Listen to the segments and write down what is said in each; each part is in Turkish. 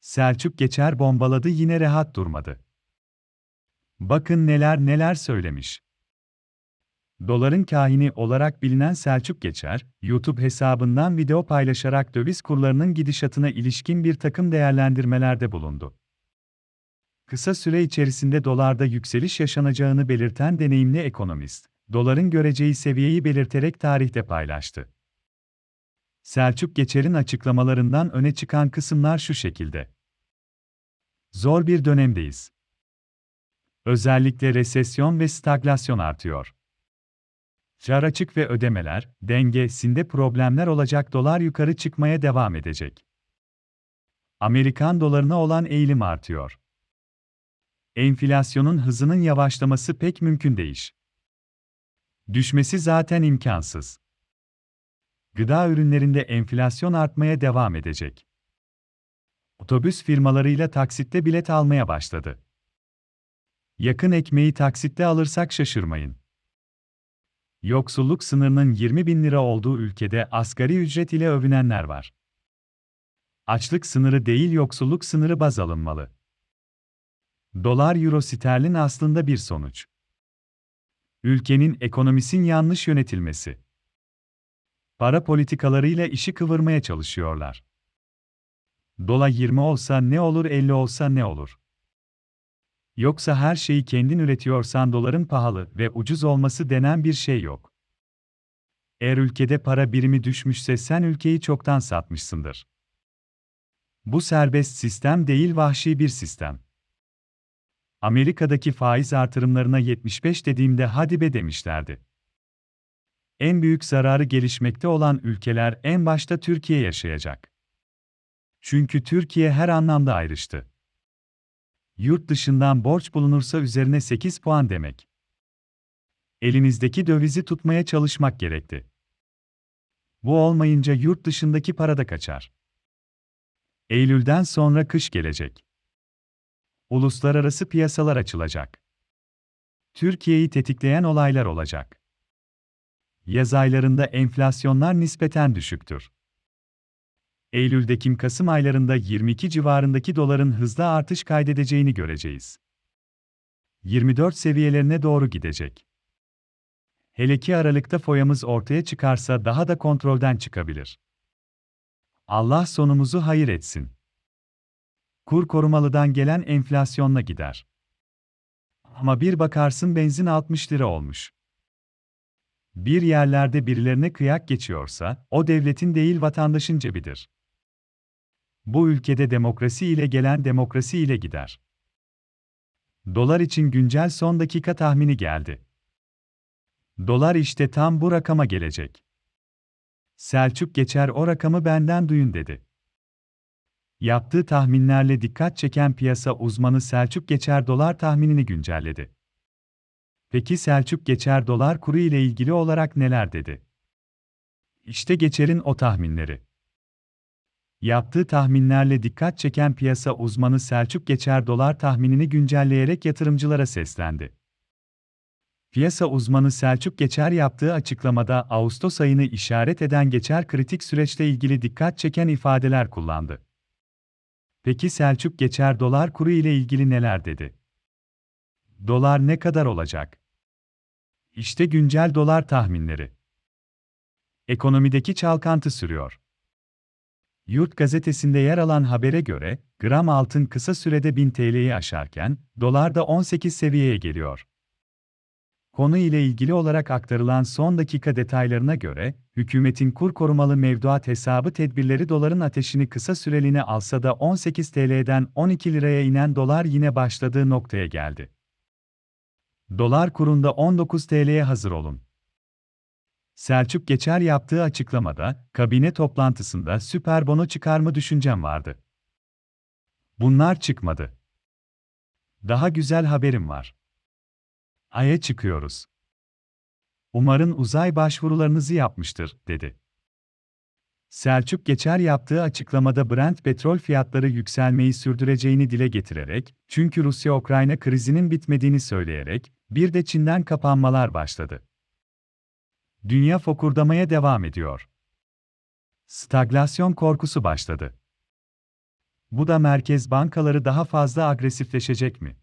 Selçuk Geçer bombaladı yine rahat durmadı. Bakın neler neler söylemiş. Doların kahini olarak bilinen Selçuk Geçer, YouTube hesabından video paylaşarak döviz kurlarının gidişatına ilişkin bir takım değerlendirmelerde bulundu. Kısa süre içerisinde dolarda yükseliş yaşanacağını belirten deneyimli ekonomist, doların göreceği seviyeyi belirterek tarihte paylaştı. Selçuk Geçer'in açıklamalarından öne çıkan kısımlar şu şekilde. Zor bir dönemdeyiz. Özellikle resesyon ve stagflasyon artıyor. Car açık ve ödemeler, dengesinde problemler olacak dolar yukarı çıkmaya devam edecek. Amerikan dolarına olan eğilim artıyor. Enflasyonun hızının yavaşlaması pek mümkün değil. Düşmesi zaten imkansız. Gıda ürünlerinde enflasyon artmaya devam edecek. Otobüs firmalarıyla taksitte bilet almaya başladı. Yakın ekmeği taksitte alırsak şaşırmayın. Yoksulluk sınırının 20 bin lira olduğu ülkede asgari ücret ile övünenler var. Açlık sınırı değil yoksulluk sınırı baz alınmalı. Dolar euro sterlin aslında bir sonuç. Ülkenin ekonomisin yanlış yönetilmesi. Para politikalarıyla işi kıvırmaya çalışıyorlar. Dola 20 olsa ne olur 50 olsa ne olur? Yoksa her şeyi kendin üretiyorsan doların pahalı ve ucuz olması denen bir şey yok. Eğer ülkede para birimi düşmüşse sen ülkeyi çoktan satmışsındır. Bu serbest sistem değil vahşi bir sistem. Amerika'daki faiz artırımlarına 75 dediğimde hadi be demişlerdi. En büyük zararı gelişmekte olan ülkeler en başta Türkiye yaşayacak. Çünkü Türkiye her anlamda ayrıştı. Yurt dışından borç bulunursa üzerine 8 puan demek. Elinizdeki dövizi tutmaya çalışmak gerekti. Bu olmayınca yurt dışındaki para da kaçar. Eylül'den sonra kış gelecek. Uluslararası piyasalar açılacak. Türkiye'yi tetikleyen olaylar olacak. Yaz aylarında enflasyonlar nispeten düşüktür. Eylül-Ekim-Kasım aylarında 22 civarındaki doların hızlı artış kaydedeceğini göreceğiz. 24 seviyelerine doğru gidecek. Hele ki Aralık'ta foyamız ortaya çıkarsa daha da kontrolden çıkabilir. Allah sonumuzu hayır etsin. Kur korumalıdan gelen enflasyonla gider. Ama bir bakarsın benzin 60 lira olmuş. Bir yerlerde birilerine kıyak geçiyorsa, o devletin değil vatandaşın cebidir. Bu ülkede demokrasi ile gelen demokrasi ile gider. Dolar için güncel son dakika tahmini geldi. Dolar işte tam bu rakama gelecek. Selçuk geçer o rakamı benden duyun dedi. Yaptığı tahminlerle dikkat çeken piyasa uzmanı Selçuk Geçer dolar tahminini güncelledi. Peki Selçuk Geçer dolar kuru ile ilgili olarak neler dedi? İşte Geçer'in o tahminleri. Yaptığı tahminlerle dikkat çeken piyasa uzmanı Selçuk Geçer dolar tahminini güncelleyerek yatırımcılara seslendi. Piyasa uzmanı Selçuk Geçer yaptığı açıklamada Ağustos ayını işaret eden Geçer kritik süreçte ilgili dikkat çeken ifadeler kullandı. Peki Selçuk Geçer dolar kuru ile ilgili neler dedi? Dolar ne kadar olacak? İşte güncel dolar tahminleri. Ekonomideki çalkantı sürüyor. Yurt gazetesinde yer alan habere göre, gram altın kısa sürede 1000 TL'yi aşarken, dolar da 18 seviyeye geliyor. Konu ile ilgili olarak aktarılan son dakika detaylarına göre, hükümetin kur korumalı mevduat hesabı tedbirleri doların ateşini kısa süreliğine alsa da 18 TL'den 12 liraya inen dolar yine başladığı noktaya geldi. Dolar kurunda 19 TL'ye hazır olun. Selçuk Geçer yaptığı açıklamada, kabine toplantısında süper bono çıkarma düşüncem vardı. Bunlar çıkmadı. Daha güzel haberim var. Ay'a çıkıyoruz. Umarın uzay başvurularınızı yapmıştır, dedi. Selçuk Geçer yaptığı açıklamada Brent petrol fiyatları yükselmeyi sürdüreceğini dile getirerek, çünkü Rusya-Ukrayna krizinin bitmediğini söyleyerek, bir de Çin'den kapanmalar başladı. Dünya fokurdamaya devam ediyor. Stagflasyon korkusu başladı. Bu da merkez bankaları daha fazla agresifleşecek mi?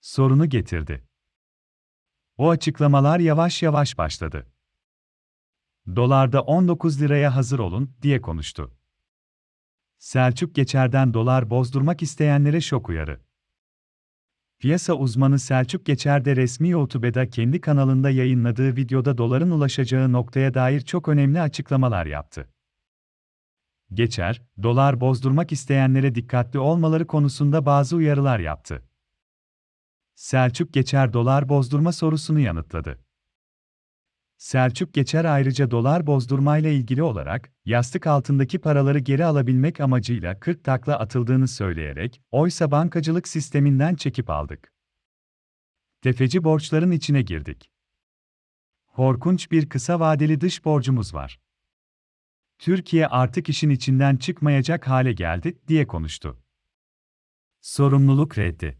Sorunu getirdi. O açıklamalar yavaş yavaş başladı. Dolarda 19 liraya hazır olun diye konuştu. Selçuk Geçer'den dolar bozdurmak isteyenlere şok uyarı. Piyasa uzmanı Selçuk Geçer de resmi YouTube'da kendi kanalında yayınladığı videoda doların ulaşacağı noktaya dair çok önemli açıklamalar yaptı. Geçer, dolar bozdurmak isteyenlere dikkatli olmaları konusunda bazı uyarılar yaptı. Selçuk Geçer dolar bozdurma sorusunu yanıtladı. Selçuk Geçer ayrıca dolar bozdurmayla ilgili olarak, yastık altındaki paraları geri alabilmek amacıyla 40 takla atıldığını söyleyerek, oysa bankacılık sisteminden çekip aldık. Tefeci borçların içine girdik. Korkunç bir kısa vadeli dış borcumuz var. Türkiye artık işin içinden çıkmayacak hale geldi, diye konuştu. Sorumluluk reddi.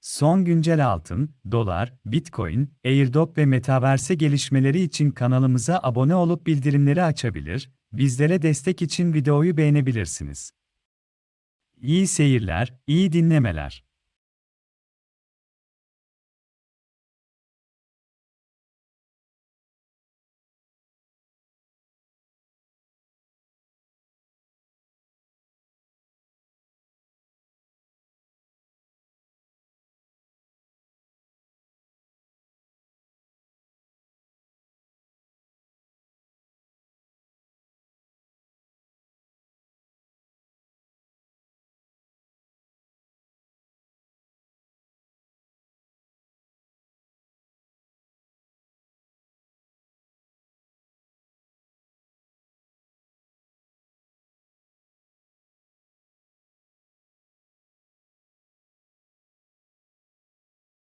Son güncel altın, dolar, bitcoin, airdrop ve metaverse gelişmeleri için kanalımıza abone olup bildirimleri açabilir, bizlere destek için videoyu beğenebilirsiniz. İyi seyirler, iyi dinlemeler.